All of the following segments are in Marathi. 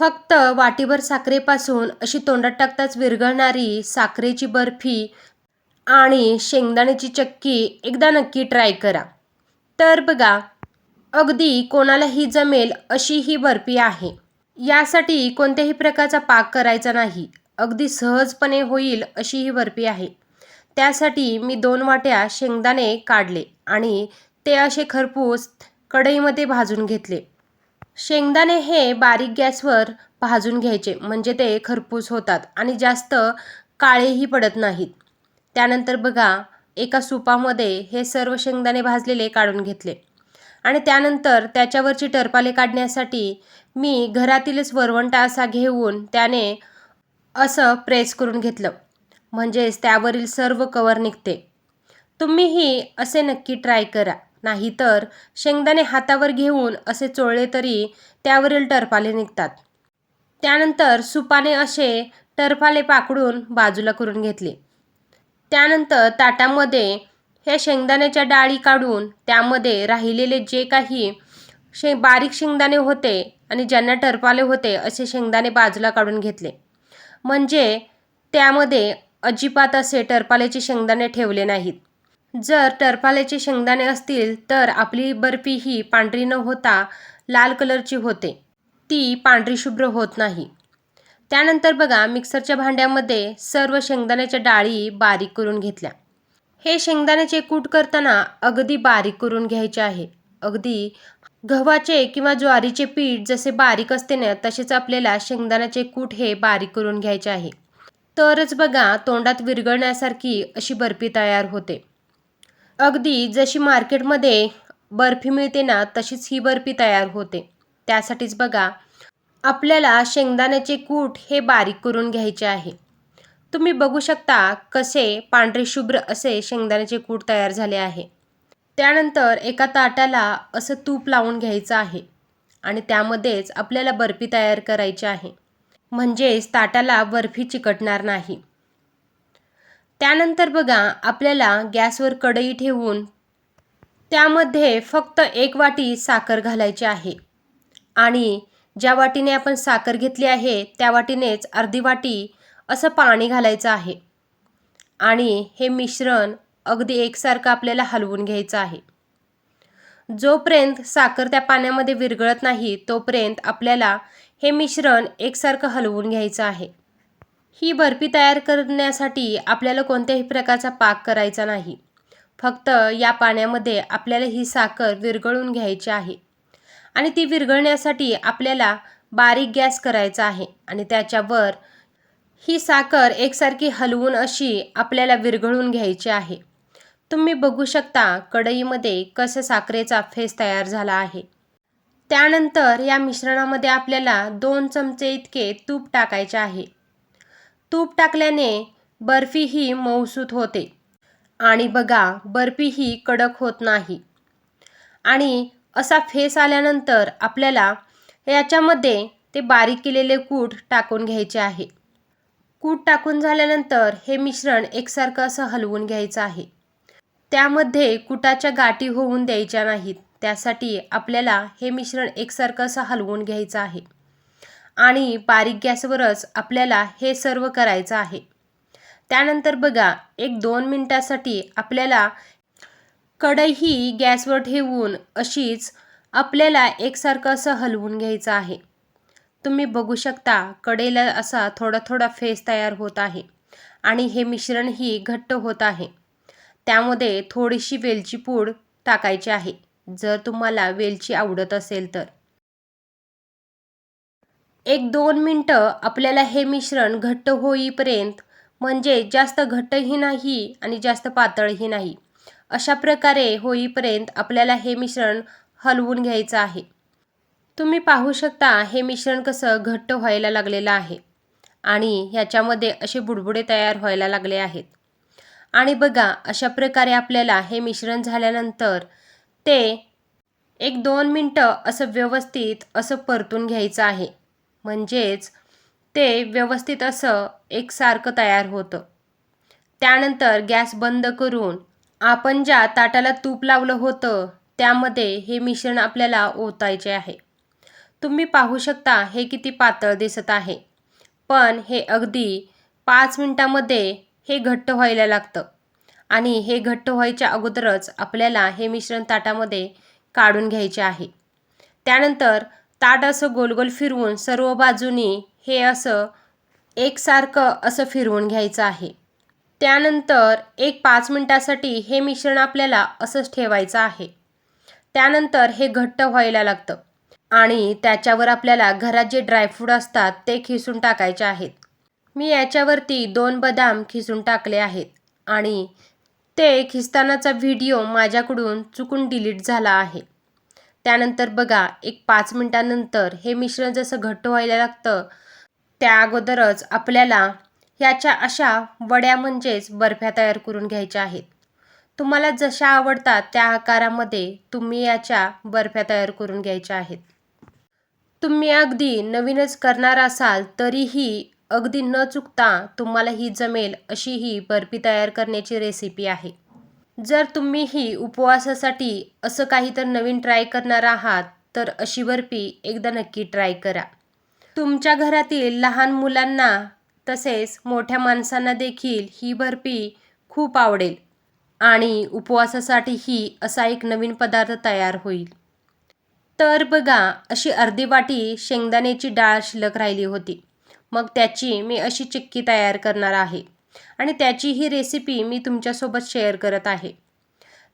फक्त वाटीभर साखरेपासून अशी तोंडात टाकताच विरघळणारी साखरेची बर्फी आणि शेंगदाण्याची चक्की एकदा नक्की ट्राय करा. तर बघा अगदी कोणालाही जमेल अशी ही बर्फी आहे. यासाठी कोणत्याही प्रकारचा पाक करायचा नाही. अगदी सहजपणे होईल अशी ही बर्फी आहे. त्यासाठी मी दोन वाट्या शेंगदाणे काढले आणि ते असे खरपूस कढईमध्ये भाजून घेतले. शेंगदाणे हे बारीक गॅसवर भाजून घ्यायचे म्हणजे ते खरपूस होतात आणि जास्त काळेही पडत नाहीत. त्यानंतर बघा एका सुपामध्ये हे सर्व शेंगदाणे भाजलेले काढून घेतले. आणि त्यानंतर त्याच्यावरची टरपाले काढण्यासाठी मी घरातीलच वरवंटा असा घेऊन त्याने असं प्रेस करून घेतलं. म्हणजेच त्यावरील सर्व कवर निघते. तुम्हीही असे नक्की ट्राय करा. नाहीतर शेंगदाणे हातावर घेऊन असे चोळले तरी त्यावरील टरपाले निघतात. त्यानंतर सुपाने असे टरफाले पाकडून बाजूला करून घेतले. त्यानंतर ताटामध्ये हे शेंगदाण्याच्या डाळी काढून त्यामध्ये राहिलेले जे काही शे बारीक शेंगदाणे होते आणि ज्यांना टरपाले होते असे शेंगदाणे बाजूला काढून घेतले. म्हणजे त्यामध्ये अजिबात असे टरपाल्याचे शेंगदाणे ठेवले नाहीत. जर टरफाल्याचे शेंगदाणे असतील तर आपली बर्फी ही पांढरी न होता लाल कलरची होते. ती पांढरी शुभ्र होत नाही. त्यानंतर बघा मिक्सरच्या भांड्यामध्ये सर्व शेंगदाण्याच्या डाळी बारीक करून घेतल्या. हे शेंगदाण्याचे कूट करताना अगदी बारीक करून घ्यायचे आहे. अगदी गव्हाचे किंवा ज्वारीचे पीठ जसे बारीक असते ना तसेच आपल्याला शेंगदाण्याचे कूट हे बारीक करून घ्यायचे आहे. तरच बघा तोंडात विरघळण्यासारखी अशी बर्फी तयार होते. अगदी जशी मार्केटमध्ये बर्फी मिळते ना तशीच ही बर्फी तयार होते. त्यासाठीच बघा आपल्याला शेंगदाण्याचे कूट हे बारीक करून घ्यायचे आहे. तुम्ही बघू शकता कसे पांढरे शुभ्र असे शेंगदाण्याचे कूट तयार झाले आहे. त्यानंतर एका ताटाला असं तूप लावून घ्यायचं आहे आणि त्यामध्येच आपल्याला बर्फी तयार करायची आहे. म्हणजेच ताटाला बर्फी चिकटणार नाही. त्यानंतर बघा आपल्याला गॅसवर कढई ठेवून त्यामध्ये फक्त एक वाटी साखर घालायची आहे. आणि ज्या वाटीने आपण साखर घेतली आहे त्या वाटीनेच अर्धी वाटी असं पाणी घालायचं आहे. आणि हे मिश्रण अगदी एकसारखं आपल्याला हलवून घ्यायचं आहे. जोपर्यंत साखर त्या पाण्यामध्ये विरघळत नाही तोपर्यंत आपल्याला हे मिश्रण एकसारखं हलवून घ्यायचं आहे. ही बर्फी तयार करण्यासाठी आपल्याला कोणत्याही प्रकारचा पाक करायचा नाही. फक्त या पाण्यामध्ये आपल्याला ही साखर विरघळून घ्यायची आहे. आणि ती विरघळण्यासाठी आपल्याला बारीक गॅस करायचा आहे आणि त्याच्यावर ही साखर एकसारखी हलवून अशी आपल्याला विरघळून घ्यायची आहे. तुम्ही बघू शकता कढईमध्ये कसं साखरेचा फेस तयार झाला आहे. त्यानंतर या मिश्रणामध्ये आपल्याला दोन चमचे इतके तूप टाकायचे आहे. तूप टाकल्याने बर्फी ही मऊसूत होते. आणि बघा बर्फी ही कडक होत नाही. आणि असा फेस आल्यानंतर आपल्याला याच्यामध्ये ते बारीक केलेले कूट टाकून घ्यायचे आहे. कूट टाकून झाल्यानंतर हे मिश्रण एकसारखं असं हलवून घ्यायचं आहे. त्यामध्ये कुटाच्या गाठी होऊन द्यायच्या नाहीत. त्यासाठी आपल्याला हे मिश्रण एकसारखं असं हलवून घ्यायचं आहे. आणि बारीक गॅसवरच आपल्याला हे सर्व करायचं आहे. त्यानंतर बघा एक दोन मिनटासाठी आपल्याला कढई ही गॅसवर ठेवून अशीच आपल्याला एकसारखं असं हलवून घ्यायचं आहे. तुम्ही बघू शकता कढईला असा थोडा थोडा फेस तयार होत आहे आणि हे मिश्रणही घट्ट होत आहे. त्यामध्ये थोडीशी वेलची पूड टाकायची आहे. जर तुम्हाला वेलची आवडत असेल तर. एक दोन मिनटं आपल्याला हे मिश्रण घट्ट होईपर्यंत म्हणजे जास्त घट्टही नाही आणि जास्त पातळही नाही अशा प्रकारे होईपर्यंत आपल्याला हे मिश्रण हलवून घ्यायचं आहे. तुम्ही पाहू शकता हे मिश्रण कसं घट्ट व्हायला लागलेलं आहे आणि ह्याच्यामध्ये असे बुडबुडे तयार व्हायला लागले आहेत. आणि बघा अशा प्रकारे आपल्याला हे मिश्रण झाल्यानंतर ते एक दोन मिनटं असं व्यवस्थित असं परतून घ्यायचं आहे. म्हणजेच ते व्यवस्थित असं एकसारखं तयार होतं. त्यानंतर गॅस बंद करून आपण ज्या ताटाला तूप लावलं होतं त्यामध्ये हे मिश्रण आपल्याला ओतायचे आहे. तुम्ही पाहू शकता हे किती पातळ दिसत आहे. पण हे अगदी पाच मिनटामध्ये हे घट्ट व्हायला लागतं. आणि हे घट्ट व्हायच्या अगोदरच आपल्याला हे मिश्रण ताटामध्ये काढून घ्यायचे आहे. त्यानंतर ताट असं गोल गोल फिरवून सर्व बाजूनी हे असं एकसारखं असं फिरवून घ्यायचं आहे. त्यानंतर एक पाच मिनटासाठी हे मिश्रण आपल्याला असंच ठेवायचं आहे. त्यानंतर हे घट्ट व्हायला लागतं आणि त्याच्यावर आपल्याला घरात जे ड्रायफ्रूट असतात ते खिसून टाकायचे आहेत. मी याच्यावरती दोन बदाम खिसून टाकले आहेत आणि ते खिसतानाचा व्हिडिओ माझ्याकडून चुकून डिलीट झाला आहे. त्यानंतर बघा एक पाच मिनटानंतर हे मिश्रण जसं घट्ट व्हायला लागतं त्या अगोदरच आपल्याला ह्याच्या अशा वड्या म्हणजेच बर्फ्या तयार करून घ्यायच्या आहेत. तुम्हाला जशा आवडतात त्या आकारामध्ये तुम्ही याच्या बर्फ्या तयार करून घ्यायच्या आहेत. तुम्ही अगदी नवीनच करणार असाल तरीही अगदी न चुकता तुम्हाला ही जमेल अशी ही बर्फी तयार करण्याची रेसिपी आहे. जर तुम्ही ही उपवासासाठी असं काही तर नवीन ट्राय करणार आहात तर अशी बर्फी एकदा नक्की ट्राय करा. तुमच्या घरातील लहान मुलांना तसेच मोठ्या माणसांना देखील ही बर्फी खूप आवडेल आणि उपवासासाठीही असा एक नवीन पदार्थ तयार होईल. तर बघा अशी अर्धी वाटी शेंगदाण्याची डाळ शिल्लक राहिली होती. मग त्याची मी अशी चिक्की तयार करणार आहे. आणि त्याची ही रेसिपी मी तुमच्यासोबत शेअर करत आहे.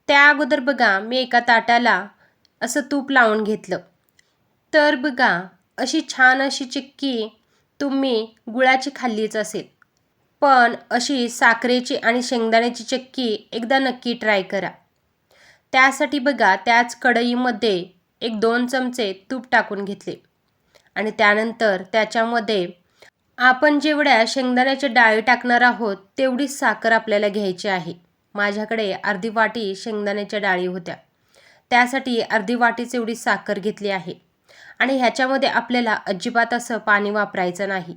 त्या अगोदर बघा मी एका ताटाला असं तूप लावून घेतलं. तर बघा अशी छान अशी चिक्की तुम्ही गुळाची खाल्लीच असेल. पण अशी साखरेची आणि शेंगदाण्याची चक्की एकदा नक्की ट्राय करा. त्यासाठी बघा त्याच कढईमध्ये एक दोन चमचे तूप टाकून घेतले. आणि त्यानंतर त्याच्यामध्ये आपण जेवढ्या शेंगदाण्याच्या डाळी टाकणार आहोत तेवढी साखर आपल्याला घ्यायची आहे. माझ्याकडे अर्धी वाटी शेंगदाण्याच्या डाळी होत्या. त्यासाठी अर्धी वाटीच एवढी साखर घेतली आहे. आणि ह्याच्यामध्ये आपल्याला अजिबात असं पाणी वापरायचं नाही.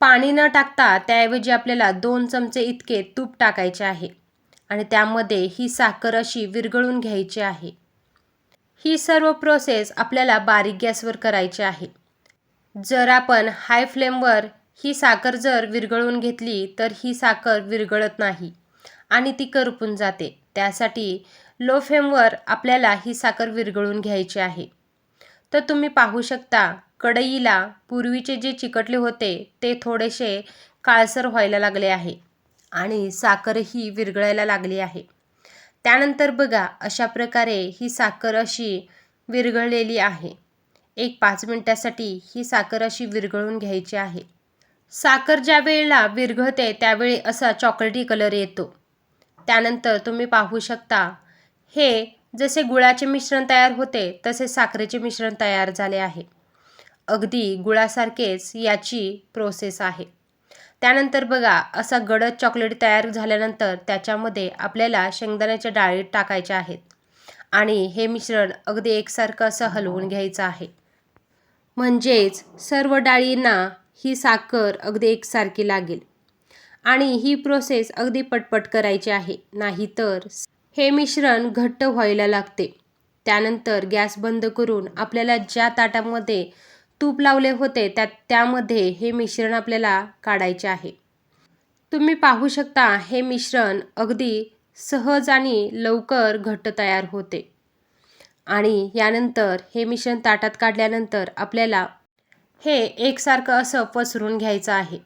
पाणी न टाकता त्याऐवजी आपल्याला दोन चमचे इतके तूप टाकायचे आहे. आणि त्यामध्ये ही साखर अशी विरघळून घ्यायची आहे. ही सर्व प्रोसेस आपल्याला बारीक गॅसवर करायची आहे. जर आपण हाय फ्लेमवर ही साखर जर विरघळवून घेतली तर ही साखर विरघळत नाही आणि ती करपून जाते. त्यासाठी लो फ्लेमवर आपल्याला ही साखर विरघळून घ्यायची आहे. तर तुम्ही पाहू शकता कढईला पूर्वीचे जे चिकटले होते ते थोडेसे काळसर व्हायला लागले आहे आणि साखरही विरघळायला लागली आहे. त्यानंतर बघा अशा प्रकारे ही साखर अशी विरघळलेली आहे. एक पाच मिनटासाठी ही साखर अशी विरघळून घ्यायची आहे. साखर ज्या वेळेला विरघळते त्यावेळी असा चॉकलेटी कलर येतो. त्यानंतर तुम्ही पाहू शकता हे जसे गुळाचे मिश्रण तयार होते तसे साखरेचे मिश्रण तयार झाले आहे. अगदी गुळासारखेच याची प्रोसेस आहे. त्यानंतर बघा असा गडद चॉकलेट तयार झाल्यानंतर त्याच्यामध्ये आपल्याला शेंगदाण्याच्या डाळी टाकायच्या आहेत. आणि हे मिश्रण अगदी एकसारखं असं हलवून घ्यायचं आहे. म्हणजेच सर्व डाळींना ही साखर अगदी एकसारखी लागेल. आणि ही प्रोसेस अगदी पटपट करायची आहे नाहीतर हे मिश्रण घट्ट व्हायला लागते. त्यानंतर गॅस बंद करून आपल्याला ज्या ताटामध्ये तूप लावले होते त्या त्यामध्ये हे मिश्रण आपल्याला काढायचे आहे. तुम्ही पाहू शकता हे मिश्रण अगदी सहज आणि लवकर घट्ट तयार होते. आणि यानंतर हे मिश्रण ताटात काढल्यानंतर आपल्याला हे एकसारखं असं पसरून घ्यायचं आहे.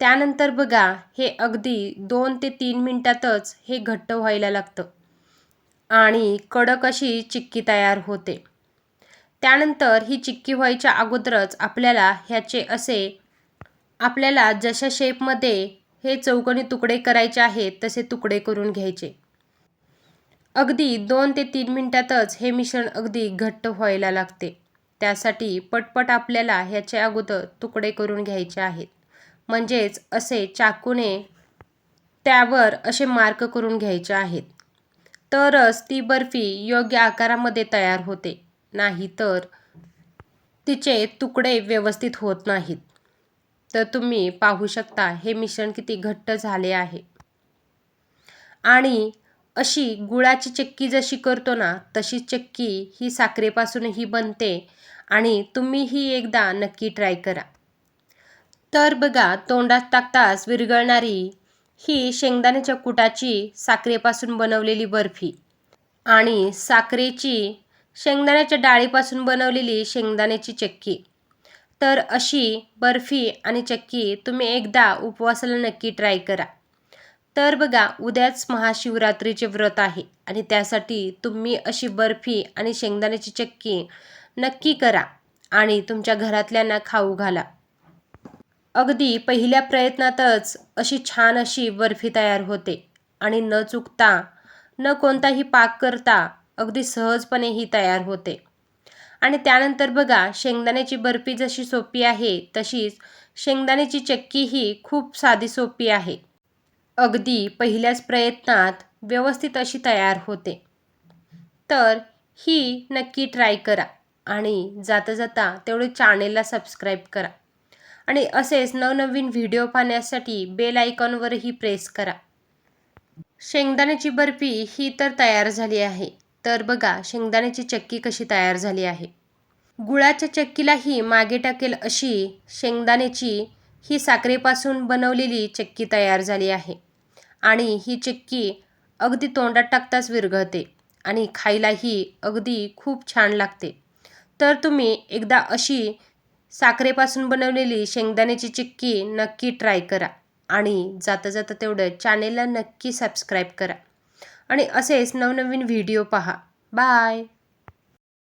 त्यानंतर बघा हे अगदी दोन ते तीन मिनटातच हे घट्ट व्हायला लागतं आणि कडक अशी चिक्की तयार होते. त्यानंतर ही चिक्की व्हायच्या अगोदरच आपल्याला ह्याचे असे आपल्याला जशा शेपमध्ये हे चौकोनी तुकडे करायचे आहेत तसे तुकडे करून घ्यायचे. अगदी दोन ते तीन मिनटातच हे मिश्रण अगदी घट्ट व्हायला लागते. त्यासाठी पटपट आपल्याला ह्याचे अगोदर तुकडे करून घ्यायचे आहेत. म्हणजेच असे चाकूने त्यावर असे मार्क करून घ्यायचे आहेत. तरच ती बर्फी योग्य आकारामध्ये तयार होते. नाही तर तिचे तुकडे व्यवस्थित होत नाहीत. तर तुम्ही पाहू शकता हे मिश्रण किती घट्ट झाले आहे. आणि अशी गुळाची चक्की जशी करतो ना तशी चक्की ही साखरेपासूनही बनते आणि तुम्हीही एकदा नक्की ट्राय करा. तर बघा तोंडात टाकताच विरघळणारी ही शेंगदाण्याच्या कुटाची साखरेपासून बनवलेली बर्फी आणि साखरेची शेंगदाण्याच्या डाळीपासून बनवलेली शेंगदाण्याची चक्की. तर अशी बर्फी आणि चक्की तुम्ही एकदा उपवासाला नक्की ट्राय करा. तर बघा उद्याच महाशिवरात्रीचे व्रत आहे आणि त्यासाठी तुम्ही अशी बर्फी आणि शेंगदाण्याची चक्की नक्की करा आणि तुमच्या घरातल्यांना खाऊ घाला. अगदी पहिल्या प्रयत्नातच अशी छान अशी बर्फी तयार होते आणि न चुकता न कोणताही पाक करता अगदी सहजपणे ही तयार होते. आणि त्यानंतर बघा शेंगदाण्याची बर्फी जशी सोपी आहे तशीच शेंगदाण्याची चक्की ही खूप साधी सोपी आहे. अगदी पहिल्याच प्रयत्नात व्यवस्थित अशी तयार होते. तर ही नक्की ट्राय करा आणि जाता जाता तेवढे चॅनेलला सबस्क्राईब करा. आणि असेच नवनवीन व्हिडिओ पाहण्यासाठी बेल आयकॉनवरही प्रेस करा. शेंगदाण्याची बर्फी ही तर तयार झाली आहे. तर बघा शेंगदाण्याची चक्की कशी तयार झाली आहे. गुळाच्या चक्कीलाही मागे टाकेल अशी शेंगदाण्याची ही साखरेपासून बनवलेली चक्की तयार झाली आहे. आणि ही चिक्की अगदी तोंडात टाकताच विरघळते आणि खायलाही अगदी खूप छान लागते. तर तुम्ही एकदा अशी साखरेपासून बनवलेली शेंगदाण्याची चिक्की नक्की ट्राय करा आणि जाता जाता तेवढं चॅनेलला नक्की सबस्क्राईब करा. आणि असेच नवनवीन व्हिडिओ पहा. बाय